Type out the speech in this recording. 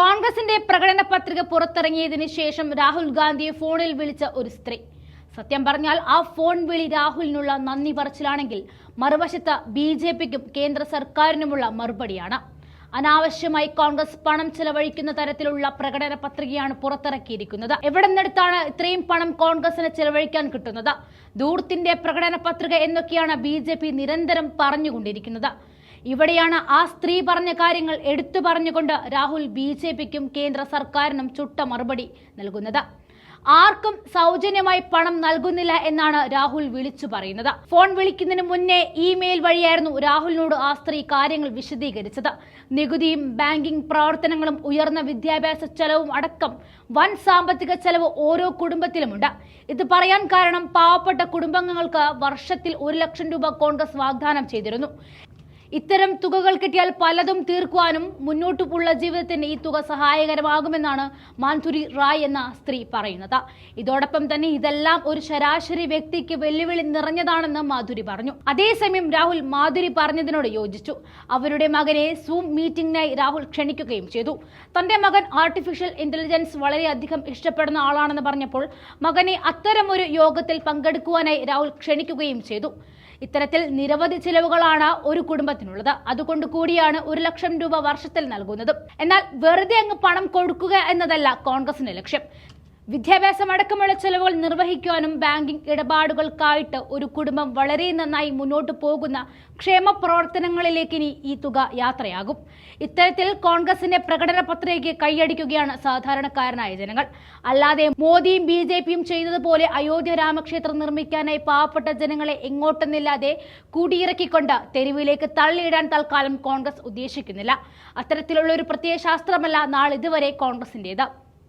കോൺഗ്രസിന്റെ പ്രകടന പത്രിക പുറത്തിറങ്ങിയതിനു ശേഷം രാഹുൽ ഗാന്ധിയെ ഫോണിൽ വിളിച്ച ഒരു സ്ത്രീ. സത്യം പറഞ്ഞാൽ ആ ഫോൺ വിളി രാഹുലിനുള്ള നന്ദി പറച്ചിലാണെങ്കിൽ മറുവശത്ത് ബി ജെ പിക്കും കേന്ദ്ര സർക്കാരിനുമുള്ള മറുപടിയാണ്. അനാവശ്യമായി കോൺഗ്രസ് പണം ചെലവഴിക്കുന്ന തരത്തിലുള്ള പ്രകടന പത്രികയാണ് പുറത്തിറക്കിയിരിക്കുന്നത്. എവിടെ നിന്നെടുത്താണ് ഇത്രയും പണം കോൺഗ്രസിന് ചെലവഴിക്കാൻ കിട്ടുന്നത്? ദൂർത്തിന്റെ പ്രകടന പത്രിക എന്നൊക്കെയാണ് ബി നിരന്തരം പറഞ്ഞുകൊണ്ടിരിക്കുന്നത്. ഇവിടെയാണ് ആ സ്ത്രീ പറഞ്ഞ കാര്യങ്ങൾ എടുത്തു പറഞ്ഞുകൊണ്ട് രാഹുൽ ബി ജെ പിക്കും കേന്ദ്ര സർക്കാരിനും ചുട്ട മറുപടി നൽകുന്നത്. ആർക്കും സൗജന്യമായി പണം നൽകുന്നില്ല എന്നാണ് രാഹുൽ വിളിച്ചു പറയുന്നത്. ഫോൺ വിളിക്കുന്നതിന് മുന്നേ ഇമെയിൽ വഴിയായിരുന്നു രാഹുലിനോട് ആ സ്ത്രീ കാര്യങ്ങൾ വിശദീകരിച്ചത്. നികുതിയും ബാങ്കിംഗ് പ്രവർത്തനങ്ങളും ഉയർന്ന വിദ്യാഭ്യാസ ചെലവും അടക്കം വൻ സാമ്പത്തിക ചെലവ് ഓരോ കുടുംബത്തിലുമുണ്ട്. ഇത് പറയാൻ കാരണം പാവപ്പെട്ട കുടുംബാംഗങ്ങൾക്ക് വർഷത്തിൽ ഒരു ലക്ഷം രൂപ കോൺഗ്രസ് വാഗ്ദാനം ചെയ്തിരുന്നു. ഇത്തരം തുകകൾ കിട്ടിയാൽ പലതും തീർക്കുവാനും മുന്നോട്ടുള്ള ജീവിതത്തിന് ഈ തുക സഹായകരമാകുമെന്നാണ് മാന്ധുരി റായ് എന്ന സ്ത്രീ പറയുന്നത്. ഇതോടൊപ്പം തന്നെ ഇതെല്ലാം ഒരു ശരാശരി വ്യക്തിക്ക് വെല്ലുവിളി നിറഞ്ഞതാണെന്ന് മാധുരി പറഞ്ഞു. അതേസമയം രാഹുൽ മാധുരി പറഞ്ഞതിനോട് യോജിച്ചു. അവരുടെ മകനെ സൂം മീറ്റിംഗിനായി രാഹുൽ ക്ഷണിക്കുകയും ചെയ്തു. തന്റെ മകൻ ആർട്ടിഫിഷ്യൽ ഇന്റലിജൻസ് വളരെയധികം ഇഷ്ടപ്പെടുന്ന ആളാണെന്ന് പറഞ്ഞപ്പോൾ മകനെ അത്തരമൊരു യോഗത്തിൽ പങ്കെടുക്കുവാനായി രാഹുൽ ക്ഷണിക്കുകയും ചെയ്തു. ഇത്തരത്തിൽ നിരവധി ചിലവുകളാണ് ഒരു കുടുംബത്തിനുള്ളത് അതുകൊണ്ട് കൂടിയാണ് ഒരു ലക്ഷം രൂപ വർഷത്തിൽ നൽകുന്നത്. എന്നാൽ വെറുതെ അങ്ങ് പണം കൊടുക്കുക എന്നതല്ല കോൺഗ്രസിന്റെ ലക്ഷ്യം. വിദ്യാഭ്യാസം അടക്കമുള്ള ചെലവുകൾ നിർവഹിക്കുവാനും ബാങ്കിംഗ് ഇടപാടുകൾക്കായിട്ട് ഒരു കുടുംബം വളരെ നന്നായി മുന്നോട്ട് പോകുന്ന ക്ഷേമ പ്രവർത്തനങ്ങളിലേക്ക് ഇനി ഈ തുക യാത്രയാകും. ഇത്തരത്തിൽ കോൺഗ്രസിന്റെ പ്രകടന പത്രികയ്ക്ക് കൈയടിക്കുകയാണ് സാധാരണക്കാരനായ ജനങ്ങൾ. അല്ലാതെ മോദിയും ബി ജെ പിയും ചെയ്തതുപോലെ അയോധ്യ രാമക്ഷേത്രം നിർമ്മിക്കാനായി പാവപ്പെട്ട ജനങ്ങളെ എങ്ങോട്ടെന്നില്ലാതെ കൂടിയിറക്കിക്കൊണ്ട് തെരുവിലേക്ക് തള്ളിയിടാൻ തൽക്കാലം കോൺഗ്രസ് ഉദ്ദേശിക്കുന്നില്ല. അത്തരത്തിലുള്ള ഒരു പ്രത്യയശാസ്ത്രമല്ല നാളിതുവരെ കോൺഗ്രസിന്റേത്.